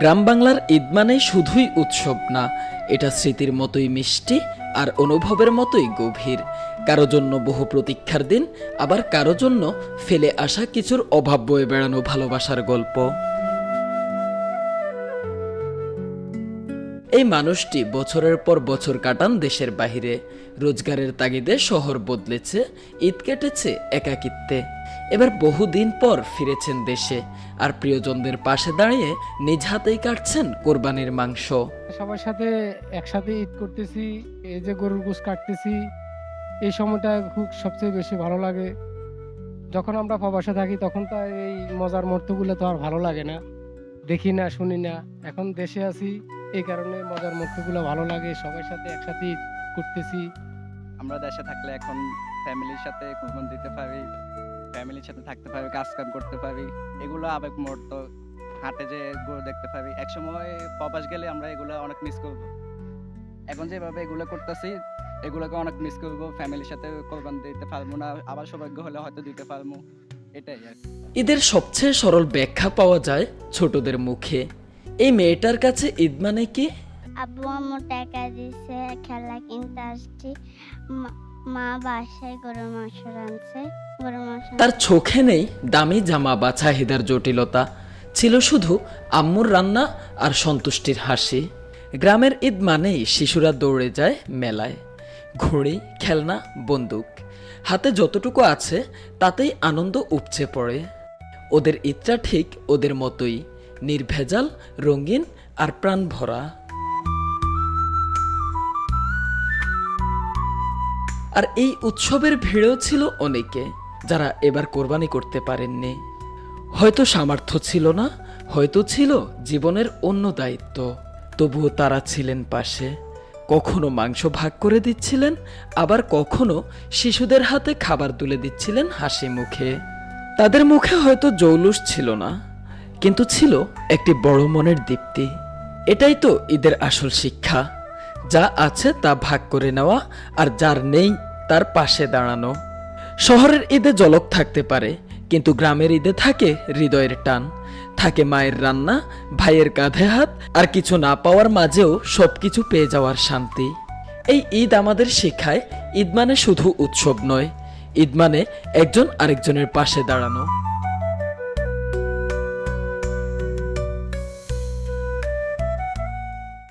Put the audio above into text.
গ্রাম বাংলার ঈদ মানে শুধুই উৎসব না, এটা স্মৃতির মতোই মিষ্টি আর অনুভবের মতোই গভীর। কারও জন্য বহু প্রতীক্ষার দিন, আবার কারও জন্য ফেলে আসা কিছুর অভাব বয়ে বেড়ানো ভালোবাসার গল্প। এই মানুষটি বছরের পর বছর কাটান দেশের বাহিরে। রোজগারের তাগিদে শহর বদলেছে, ঈদ কেটেছে একাকিত্বে। এবার বহুদিন পর ফিরেছেন দেশে, আর প্রিয়জনদের পাশে দাঁড়িয়ে নিজ হাতেই কাটছেন কোরবানির মাংস। সবার সাথে একসাথে ঈদ করতেছি, এই যে গরুর গোস কাটতেছি, এই সময়টা খুব সবচেয়ে বেশি ভালো লাগে। যখন আমরা প্রবাসে থাকি, তখন তো এই মজার মুহূর্তগুলো তো আর ভালো লাগে না। দেখি না, শুনি না। এখন দেশে আছি এই কারণে মজার মুহূর্তগুলো ভালো লাগে সবার সাথে একসাথে করতেছি আমরা দেশে থাকলে এখন ফ্যামিলির সাথে কুরবান দিতে পারি ফ্যামিলির সাথে থাকতে পারি কাজ কাম করতে পারি। এগুলো আবেগ মুহূর্ত হাটে যে গরু দেখতে পারি। একসময় প্রবাস গেলে আমরা এগুলো অনেক মিস করব। এখন যেভাবে এগুলো করতেছি এগুলোকে অনেক মিস করব। ফ্যামিলির সাথে কোরবান দিতে পারব না আবার সৌভাগ্য হলে হয়তো দিতে পারব। এটাই আর কি। ঈদের সবচেয়ে সরল ব্যাখ্যা পাওয়া যায় ছোটদের মুখে। এই মেয়েটার কাছে ঈদ মানে কি? আব্বু আম্মু টাকা দিছে খেলা কিনতে আসছি। মা- বাসায় গরুর মাংস রাঁধছে গরুর মাংস তার চোখে নেই দামি জামা বা চাহিদার জটিলতা। ছিল শুধু আম্মুর রান্না আর সন্তুষ্টির হাসি। গ্রামের ঈদ মানেই শিশুরা দৌড়ে যায় মেলায়। ঘড়ি খেলনা বন্দুক। হাতে যতটুকু আছে তাতেই আনন্দ উপচে পড়ে। ওদের ঈদটা ঠিক ওদের মতোই। নির্ভেজাল, রঙিন আর প্রাণ ভরা আর এই উৎসবের ভিড়েও ছিল অনেকে যারা এবার কোরবানি করতে পারেননি। হয়তো সামর্থ্য ছিল না, হয়তো ছিল জীবনের অন্য দায়িত্ব। তবুও তারা ছিলেন পাশে। কখনো মাংস ভাগ করে দিচ্ছিলেন, আবার কখনো শিশুদের হাতে খাবার তুলে দিচ্ছিলেন হাসি মুখে। তাদের মুখে হয়তো জৌলুস ছিল না। কিন্তু ছিল একটি বড় মনের দীপ্তি। এটাই তো ঈদের আসল শিক্ষা। যা আছে তা ভাগ করে নেওয়া আর যার নেই তার পাশে দাঁড়ানো। শহরের ঈদে জলক থাকতে পারে, কিন্তু গ্রামের ঈদে থাকে হৃদয়ের টান। থাকে মায়ের রান্না, ভাইয়ের কাঁধে হাত, আর কিছু না পাওয়ার মাঝেও সবকিছু পেয়ে যাওয়ার শান্তি। এই ঈদ আমাদের শেখায়, ঈদ মানে শুধু উৎসব নয়। ঈদ মানে একজন আরেকজনের পাশে দাঁড়ানো।